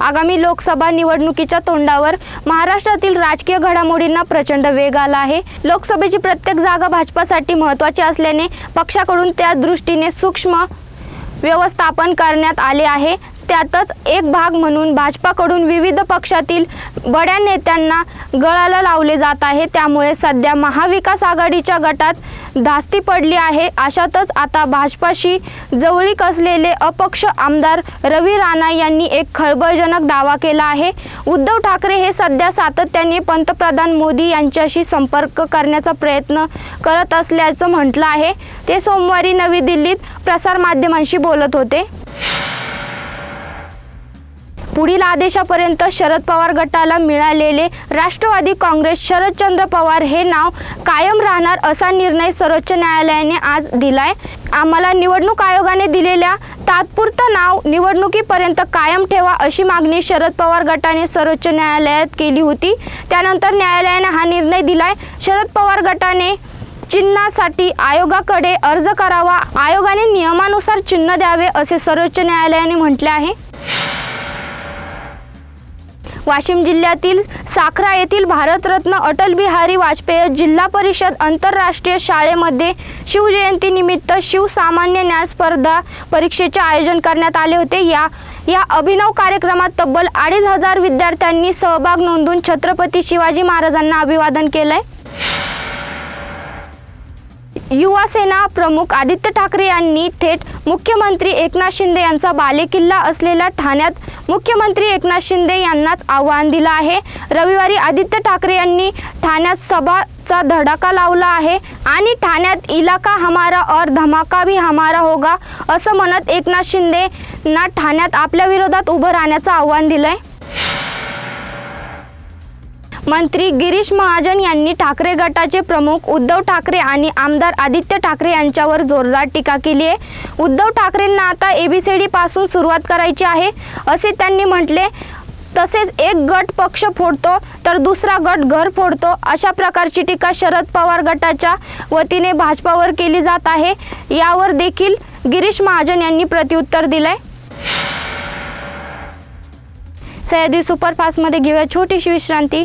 आगामी लोकसभा निवडणुकीच्या तोंडावर महाराष्ट्रातील राजकीय घडामोडींना प्रचंड वेग आला आहे. लोकसभेची प्रत्येक जागा भाजपासाठी महत्त्वाची असल्याने पक्षाकडून त्या दृष्टीने सूक्ष्म व्यवस्थापन करण्यात आले आहे. त्यातच एक भाग म्हणून भाजपाकडून विविध पक्षातील बड्या नेत्यांना गळाला लावले जात आहे. त्यामुळे सध्या महाविकास आघाडीच्या गटात धास्ती पडली आहे. अशातच आता भाजपाशी जवळीक असलेले अपक्ष आमदार रवी राणा यांनी एक खळबळजनक दावा केला आहे. उद्धव ठाकरे हे सध्या सातत्याने पंतप्रधान मोदी यांच्याशी संपर्क करण्याचा प्रयत्न करत असल्याचं म्हटलं आहे. ते सोमवारी नवी दिल्लीत प्रसारमाध्यमांशी बोलत होते. पुढील आदेशापर्यंत शरद पवार गटाला मिळालेले राष्ट्रवादी काँग्रेस शरदचंद्र पवार हे नाव कायम राहणार असा निर्णय सर्वोच्च न्यायालयाने आज दिलाय. आम्हाला निवडणूक आयोगाने दिलेल्या तात्पुरतं नाव निवडणुकीपर्यंत कायम ठेवा अशी मागणी शरद पवार गटाने सर्वोच्च न्यायालयात केली होती. त्यानंतर न्यायालयाने हा निर्णय दिलाय. शरद पवार गटाने चिन्हासाठी आयोगाकडे अर्ज करावा. आयोगाने नियमानुसार चिन्ह द्यावे असे सर्वोच्च न्यायालयाने म्हटले आहे. वाशिम जिल्ह्यातील साखरा येथील भारतरत्न अटल बिहारी वाजपेयी जिल्हा परिषद आंतरराष्ट्रीय शाळेमध्ये शिवजयंतीनिमित्त शिवसामान्य न्याय स्पर्धा परीक्षेचे आयोजन करण्यात आले होते. या या अभिनव कार्यक्रमात तब्बल अडीच हजार विद्यार्थ्यांनी सहभाग नोंदून छत्रपती शिवाजी महाराजांना अभिवादन केलंय. युवासेना प्रमुख आदित्य ठाकरे यांनी थेट मुख्यमंत्री एकनाथ शिंदे यांचा बालेकिल्ला असलेल्या ठाण्यात मुख्यमंत्री एकनाथ शिंदे यांनाच आव्हान दिलं आहे. रविवारी आदित्य ठाकरे यांनी ठाण्यात सभाचा धडाका लावला आहे आणि ठाण्यात इलाका हमारा और धमाका भी हमारा होगा असं म्हणत एकनाथ शिंदेना ठाण्यात आपल्या विरोधात उभं राहण्याचं आव्हान दिलं आहे मंत्री गिरीश महाजन यांनी ठाकरे गटाचे प्रमुख उद्धव ठाकरे आणि आमदार आदित्य ठाकरे यांच्यावर जोरदार टीका केली आहे. उद्धव ठाकरेंना आता एबीसीडी पासून सुरुवात करायची आहे असे त्यांनी म्हटले. तसेच एक गट पक्ष फोडतो तर दुसरा गट घर फोडतो अशा प्रकारची टीका शरद पवार गटाच्या वतीने भाजपावर केली जात आहे. यावर देखील गिरीश महाजन यांनी प्रत्युत्तर दिलंय. सह्याद्री सुपरफास्टमध्ये घेऊया छोटीशी विश्रांती.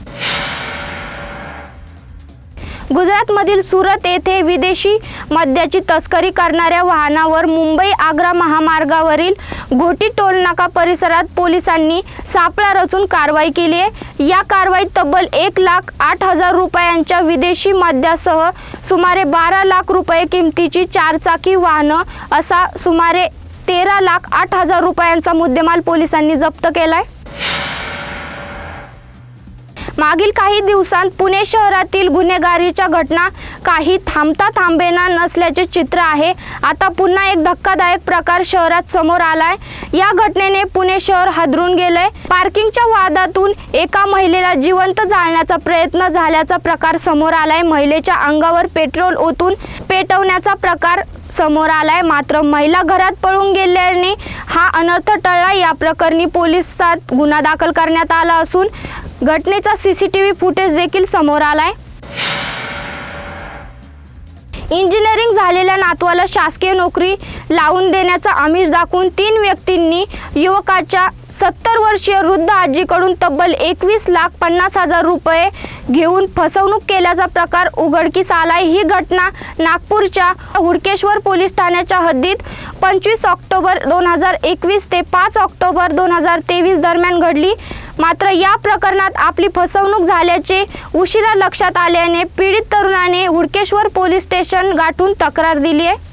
गुजरातमधील सुरत येथे विदेशी मद्याची तस्करी करणाऱ्या वाहनावर मुंबई आग्रा महामार्गावरील घोटी टोल नाका परिसरात पोलिसांनी सापळा रचून कारवाई केली आहे. या कारवाईत तब्बल एक लाख आठ हजार रुपयांच्या विदेशी मद्यासह सुमारे बारा लाख रुपये किमतीची चारचाकी वाहनं असा सुमारे तेरा लाख आठ हजार रुपयांचा मुद्देमाल पोलिसांनी जप्त केलाय. मागील काही दिवसांत पुणे शहरातील गुन्हेगारीच्या घटना काही थांबता थांबेना नसल्याचे चित्र आहे. आता पुन्हा एक धक्कादायक प्रकार शहरात समोर आलाय. या घटनेने पुणे शहर हादरून गेलंय. पार्किंगच्या वादातून एका महिलेला जिवंत जाळण्याचा प्रयत्न झाल्याचा प्रकार समोर आलाय. महिलेच्या अंगावर पेट्रोल ओतून पेटवण्याचा प्रकार समोर आलाय. मात्र महिला घरात पळून गेल्याने हा अनर्थ टळला. या प्रकरणी पोलिसात गुन्हा दाखल करण्यात आला असून घटनेचा सीसीटीव्ही फुटेज देखील समोर आलाय. इंजिनिअरिंग झालेल्या नातवाला शासकीय नोकरी लावून देण्याचा आमिष दाखवून तीन व्यक्तींनी युवकाच्या सत्तर वर्षीय वृद्ध आजीकडून तब्बल एकवीस लाख पन्नास हजार रुपये घेऊन फसवणूक केल्याचा प्रकार उघडकीस आलाय. ही घटना नागपूरच्या हुडकेश्वर पोलीस ठाण्याच्या हद्दीत पंचवीस ऑक्टोबर दोन हजार एकवीस ते पाच ऑक्टोबर दोन हजार तेवीस दरम्यान घडली. मात्र या प्रकरणात आपली फसवणूक झाल्याचे उशिरा लक्षात आल्याने पीडित तरुणाने हुडकेश्वर पोलीस स्टेशन गाठून तक्रार दिली आहे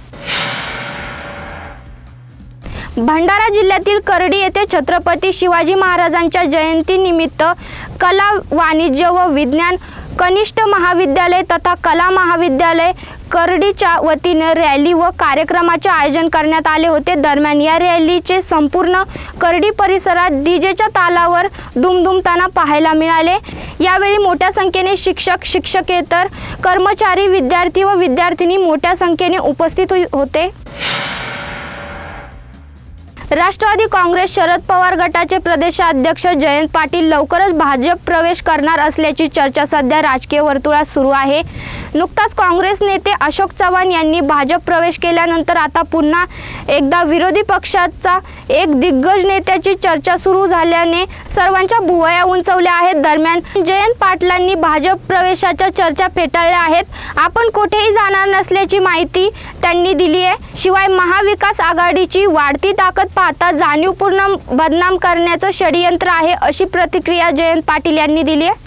भंडारा जिल्ह्यातील करडी येथे छत्रपती शिवाजी महाराजांच्या जयंतीनिमित्त कला वाणिज्य व विज्ञान कनिष्ठ महाविद्यालय तथा कला महाविद्यालय करडीच्या वतीने रॅली व कार्यक्रमाचे आयोजन करण्यात आले होते. दरम्यान या रॅलीचे संपूर्ण करडी परिसरात डीजेच्या तालावर दुमदुमताना पाहायला मिळाले. यावेळी मोठ्या संख्येने शिक्षक शिक्षकेतर कर्मचारी विद्यार्थी व विद्यार्थिनी मोठ्या संख्येने उपस्थित होते. राष्ट्रवादी काँग्रेस शरद पवार गटाचे प्रदेशाध्यक्ष जयंत पाटील लवकरच भाजप प्रवेश करणार असल्याची चर्चा सध्या राजकीय वर्तुळात सुरू आहे. नुकताच काँग्रेस नेते अशोक चव्हाण यांनी भाजप प्रवेश केल्यानंतर आता पुन्हा एकदा विरोधी पक्षाचा एक दिग्गज नेत्याची चर्चा सुरू झाल्याने सर्वांच्या भुवया उंचवल्या आहेत. दरम्यान जयंत पाटलांनी भाजप प्रवेशाच्या चर्चा फेटाळल्या आहेत. आपण कुठेही जाणार नसल्याची माहिती त्यांनी दिली आहे. शिवाय महाविकास आघाडीची वाढती ताकद पाहता जाणीवपूर्ण बदनाम करण्याचं षडयंत्र आहे अशी प्रतिक्रिया जयंत पाटील यांनी दिली आहे.